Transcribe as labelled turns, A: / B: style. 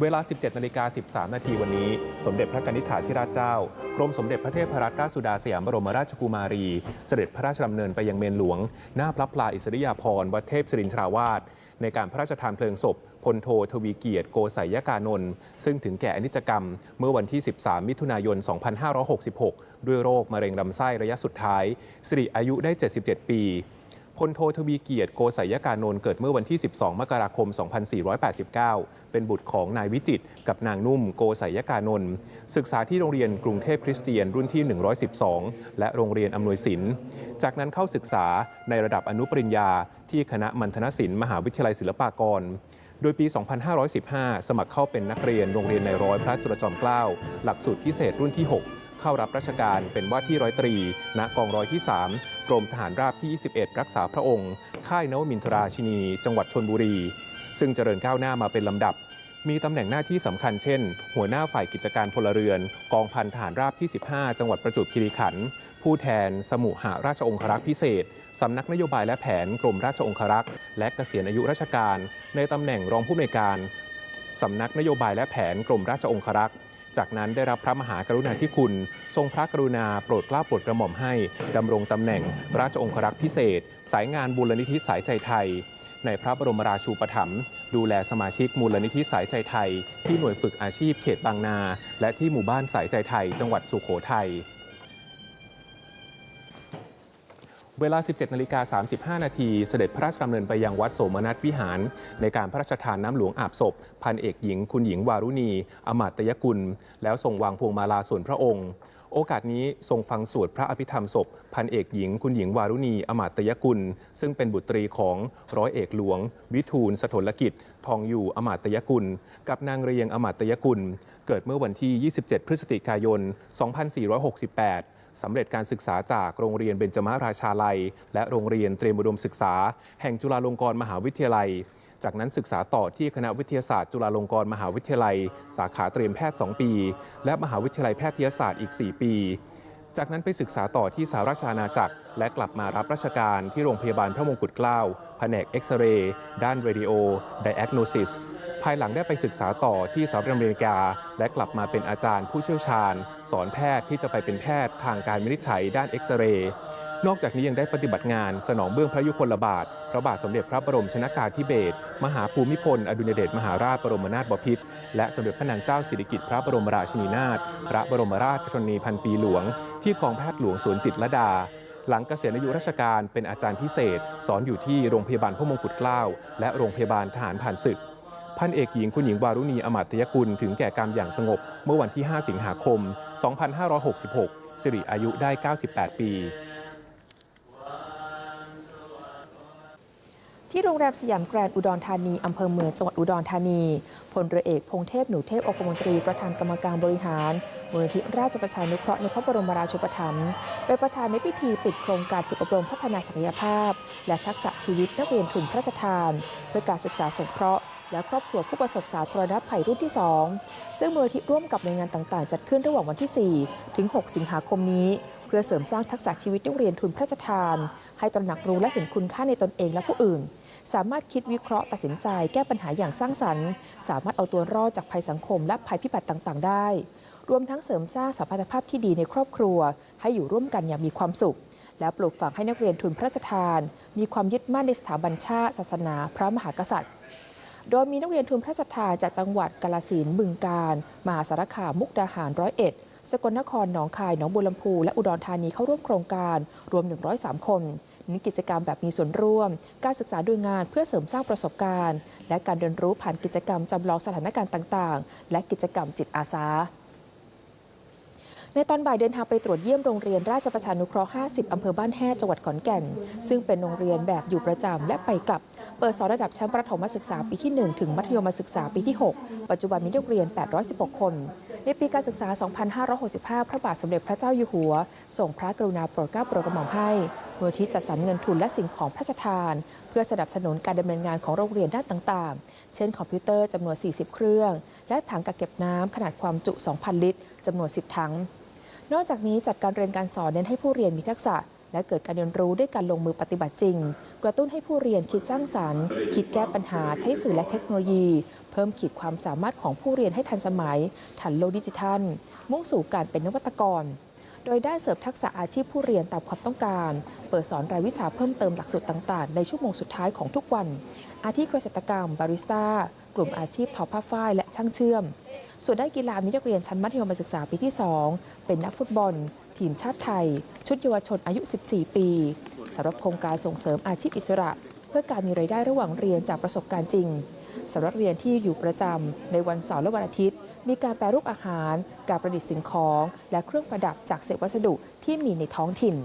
A: เวลา 17นาฬิกา13 นาทีวันนี้ สมเด็จพระกนิษฐาธิราชเจ้า กรมสมเด็จพระเทพรัตนราชสุดาสยามบรมราชกุมารี เสด็จพระราชดำเนินไปยังเมนหลวง หน้าพระพลาอิสริยาภรณ์วัดเทพศิรินทราวาสในการพระราชทานเพลิงศพพลโททวีเกียรติโกสัยยกานนท์ซึ่งถึงแก่อนิจกรรม เมื่อวันที่ 13 มิถุนายน 2566 ด้วยโรคมะเร็งลำไส้ระยะสุดท้ายสิริอายุได้ 77 ปี พลโททวีเกียรติโกสัยยกานนท์เกิดเมื่อวันที่ 12 มกราคม 2489 เป็นบุตรของนายวิจิตกับนางนุ่มโกสัยยกานนท์ศึกษาที่โรงเรียนกรุงเทพคริสเตียนรุ่นที่ 112 และโรงเรียนอำนวยศิลป์ จากนั้นเข้าศึกษาในระดับอนุปริญญา ที่คณะมัณฑนศิลป์มหาวิทยาลัยศิลปากรโดยปี 2515 สมัครเข้าเป็นนักเรียนโรงเรียนในร้อยพระจุลจอมเกล้า หลักสูตรพิเศษรุ่นที่ 6 เข้ารับราชการเป็นว่าที่ร้อยตรี ณ กองร้อยที่ 3 กรมทหารราบที่ 21 รักษาพระองค์ ค่ายนวมินทราชินี จังหวัดชนบุรี ซึ่งเจริญก้าวหน้ามาเป็นลำดับ มีตำแหน่งหน้าที่สำคัญเช่น หัวหน้าฝ่ายกิจการพลเรือน กองพันทหารราบที่ 15 จังหวัดประจวบคีรีขันธ์ผู้แทน สมุหาราชองครักษ์พิเศษสำนักนโยบายและแผนกรมราชองครักษ์และเกษียณอายุราชการ ในตำแหน่งรองผู้อำนวยการสำนักนโยบายและแผนกรมราชองครักษ์ จากนั้นได้รับพระมหากรุณาธิคุณ ทรงพระกรุณาโปรดเกล้าโปรดกระหม่อมให้ดำรงตำแหน่ง ราชองครักษ์พิเศษ สายงานบูรณิธิสายใจไทย ในพระบรมราชูปถัมภ์ดูแลสมาชิกมูลนิธิสายใจไทย ที่หน่วยฝึกอาชีพเขตบางนา และที่หมู่บ้านสายใจไทย จังหวัดสุโขทัย เวลา 17นาฬิกา35 นาทีเสด็จพระราชดำเนินไปยังวัดโสมนัสวิหาร ในการพระราชทานน้ำหลวงอาบศพ พันเอกหญิง คุณหญิงวารุณี อมาตยกุล แล้วทรงวางพวงมาลาส่วนพระองค์ โอกาสนี้ทรงฟังสวดพระอภิธรรมศพ พันเอกหญิง คุณหญิงวารุณี อมาตยกุล ซึ่งเป็นบุตรีของร้อยเอกหลวง วิทูลสถลกิจ ทองอยู่อมาตยกุล กับนางเรียงอมาตยกุล เกิดเมื่อวันที่ 27 พฤศจิกายน 2468 สำเร็จการศึกษาจากโรงเรียนเบญจมาราชาลัย และโรงเรียนเตรียมอุดมศึกษา แห่งจุฬาลงกรณ์มหาวิทยาลัย จากนั้นศึกษาต่อที่คณะวิทยาศาสตร์ จุฬาลงกรณ์มหาวิทยาลัย สาขาเตรียมแพทย์ 2 ปี และมหาวิทยาลัยแพทยศาสตร์อีก 4 ปี จากนั้นไปศึกษาต่อที่สหราชอาณาจักร และกลับมารับราชการที่โรงพยาบาลพระมงกุฎเกล้าแผนกเอ็กซเรย์ด้านเรดิโอไดแอกโนซิส ภายหลังได้ไปศึกษาต่อที่สหรัฐอเมริกา และกลับมาเป็นอาจารย์ผู้เชี่ยวชาญ สอนแพทย์ที่จะไปเป็นแพทย์ทางการวินิจฉัยด้านเอ็กซเรย์นอกจากนี้ยังได้ปฏิบัติงานสนองเบื้องพระยุคลบาท พระบาทสมเด็จพระบรมชนากาธิเบศรมหาภูมิพล อดุลยเดชมหาราชบรมนาถบพิตรและสมเด็จพระนางเจ้าสิริกิติ์พระบรมราชินีนาถพระบรมราชชนนีพันปีหลวง ที่กองแพทย์หลวงสวนจิตรลดา หลังเกษียณอายุราชการเป็นอาจารย์พิเศษ สอนอยู่ที่โรงพยาบาลพระมงกุฎเกล้าและโรงพยาบาลทหารผ่านศึก พันเอกหญิงคุณหญิงวารุณีอมาตยกุลถึงแก่กรรมอย่างสงบ เมื่อวันที่ 5 สิงหาคม 2566 สิริอายุได้ 98 ปี
B: ที่โรงแรมสยามแกรนด์อุดรธานีอำเภอเมืองจังหวัดอุดรธานีพลเรือเอกพงเทพหนูเทพองคมนตรีประธานกรรมการบริหารมูลนิธิราชประชานุเคราะห์ในพระบรมราชูปถัมภ์เป็นประธานในพิธีปิดโครงการฝึกอบรมพัฒนาศักยภาพ และทักษะชีวิตนักเรียนทุนพระราชทาน เพื่อการศึกษาสงเคราะห์ และครอบครัวผู้ประสบสาธารณภัยรุ่นที่ 2 ซึ่งมูลนิธิร่วมกับหน่วยงานต่างๆ จัดขึ้นระหว่างวันที่ 4 ถึง 6 สิงหาคมนี้ เพื่อเสริมสร้างทักษะชีวิตนักเรียนทุนพระราชทาน ให้ตระหนักรู้และเห็นคุณค่าในตนเองและผู้อื่น สามารถคิดวิเคราะห์ตัดสินใจ แก้ปัญหาอย่างสร้างสรรค์ สามารถเอาตัวรอดจากภัยสังคม และภัยพิบัติต่างๆ ได้ รวมทั้งเสริมสร้างสัมพันธภาพที่ดีในครอบครัว ให้อยู่ร่วมกันอย่างมีความสุขและปลูกฝังให้นักเรียนทุนพระราชทาน มีความยึดมั่นในสถาบันชาติศาสนา พระมหากษัตริย์ โดยมีนักเรียนทุนพระราชทานจากจังหวัดกาลสินบึงการมหาสารคามมุกดาหารร้อยเอ็ดสกลนคร หนองคาย หนองบัวลำพู และอุดรธานีเข้าร่วมโครงการ รวม 103 คนน้กิจกรรมแบบมีส่วนร่วม การศึกษาดูงานเพื่อเสริมสร้างประสบการณ์ และการเรียนรู้ผ่านกิจกรรมจำลองสถานการณ์ต่าง ๆ และกิจกรรมจิตอาสา ในตอนบ่ายเดินทางไปตรวจเยี่ยมโรงเรียนราชประชานุเคราะห์ 50 อำเภอบ้านแฮ่จังหวัดขอนแก่น ซึ่งเป็นโรงเรียนแบบอยู่ประจำและไปกลับ เปิดสอนระดับชั้นประถมศึกษาปีที่ 1 ถึงมัธยมศึกษาปีที่ 6 ปัจจุบันมีนักเรียน 816 คน ในปีการศึกษา 2565 พระบาทสมเด็จพระเจ้าอยู่หัวส่งพระกรุณาโปรดเกล้าโปรดกระหม่อมให้มูลที่จัดสรรเงินทุนและสิ่งของพระราชทาน เพื่อสนับสนุนการดำเนินงานของโรงเรียนด้านต่างๆ เช่น คอมพิวเตอร์จำนวน 40 เครื่อง และถังกักเก็บน้ำขนาดความจุ 2,000 ลิตรจำนวน 10 ถัง นอกจากนี้จัดการเรียนการสอนเน้นให้ผู้เรียนมีทักษะ และเกิดการเรียนรู้ด้วยการลงมือปฏิบัติจริง กระตุ้นให้ผู้เรียนคิดสร้างสรรค์ คิดแก้ปัญหาใช้สื่อและเทคโนโลยี เพิ่มขีดความสามารถของผู้เรียนให้ทันสมัย ทันโลกดิจิทัล มุ่งสู่การเป็นนวัตกรโดยได้เสริมทักษะอาชีพผู้เรียนตามความต้องการ เปิดสอนรายวิชาเพิ่มเติมหลักสูตรต่าง ๆ ในชั่วโมงสุดท้ายของทุกวัน อาชีพเกษตรกรรม บาริสต้า กลุ่มอาชีพทอผ้าฝ้าย และช่างเชื่อม ส่วนด้านกีฬามีนักเรียนชั้นมัธยมศึกษาปีที่ 2 เป็นนักฟุตบอล ทีมชาติไทย ชุดเยาวชนอายุ 14 ปีสำหรับโครงการส่งเสริมอาชีพอิสระ เพื่อการมีรายได้ระหว่างเรียนจากประสบการณ์จริงสำหรับเรียนที่อยู่ประจำในวันเสาร์และวันอาทิตย์ มีการแปรรูปอาหาร การประดิษฐ์สิ่งของ และเครื่องประดับจากเศษวัสดุที่มีในท้องถิ่น